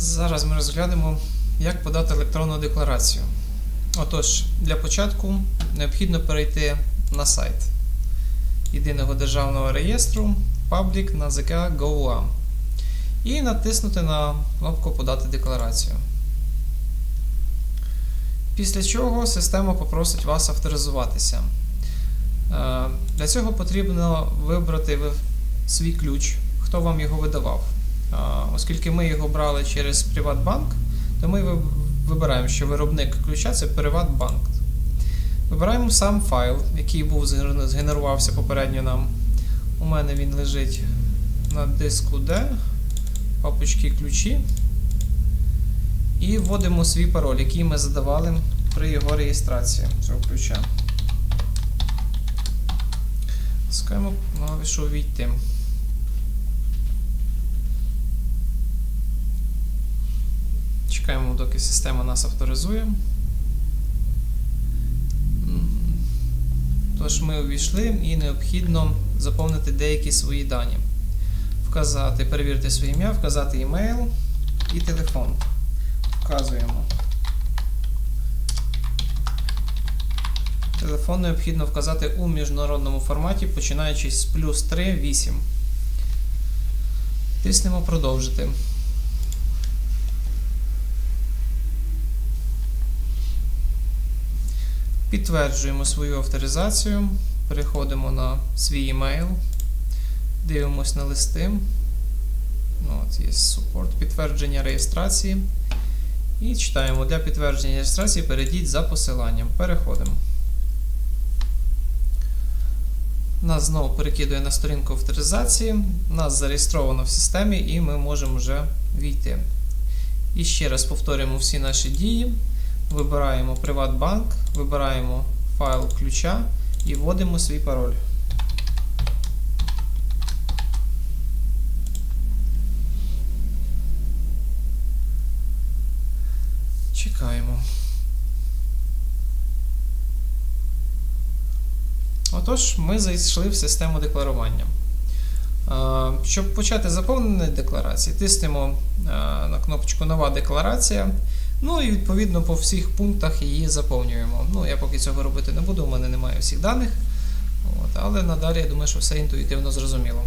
Зараз ми розглянемо, як подати електронну декларацію. Отож, для початку необхідно перейти на сайт Єдиного державного реєстру Public НАЗК GOA і натиснути на кнопку Подати декларацію. Після чого система попросить вас авторизуватися. Е, Для цього потрібно вибрати свій ключ, хто вам його видавав. Оскільки ми його брали через Приватбанк, то ми вибираємо, що виробник ключа це Приватбанк. Вибираємо сам файл, який був згенерувався попередньо нам. У мене він лежить на диску D, папочки ключі. І вводимо свій пароль, який ми задавали при його реєстрації цього ключа. Скаємо клавішу увійти. Чекаємо, доки система нас авторизує. Тож ми увійшли і необхідно заповнити деякі свої дані. Вказати, перевірити своє ім'я, вказати імейл і телефон. Вказуємо. Телефон необхідно вказати у міжнародному форматі, починаючи з плюс 3 8. Тиснемо продовжити. Підтверджуємо свою авторизацію. Переходимо на свій емейл. Дивимось на листи. Ну, от є супорт підтвердження реєстрації. І читаємо для підтвердження реєстрації перейдіть за посиланням. Переходимо. Нас знову перекидує на сторінку авторизації. Нас зареєстровано в системі і ми можемо вже війти. І ще раз повторюємо всі наші дії. Вибираємо Приватбанк, вибираємо файл ключа і вводимо свій пароль. Чекаємо. Отож, ми зайшли в систему декларування. Е, Щоб почати заповнення декларації, тиснемо е, на кнопочку Нова декларація. Ну і відповідно по всіх пунктах її заповнюємо. Ну, я поки цього робити не буду, у мене немає всіх даних. От, але надалі я думаю, що все інтуїтивно зрозуміло.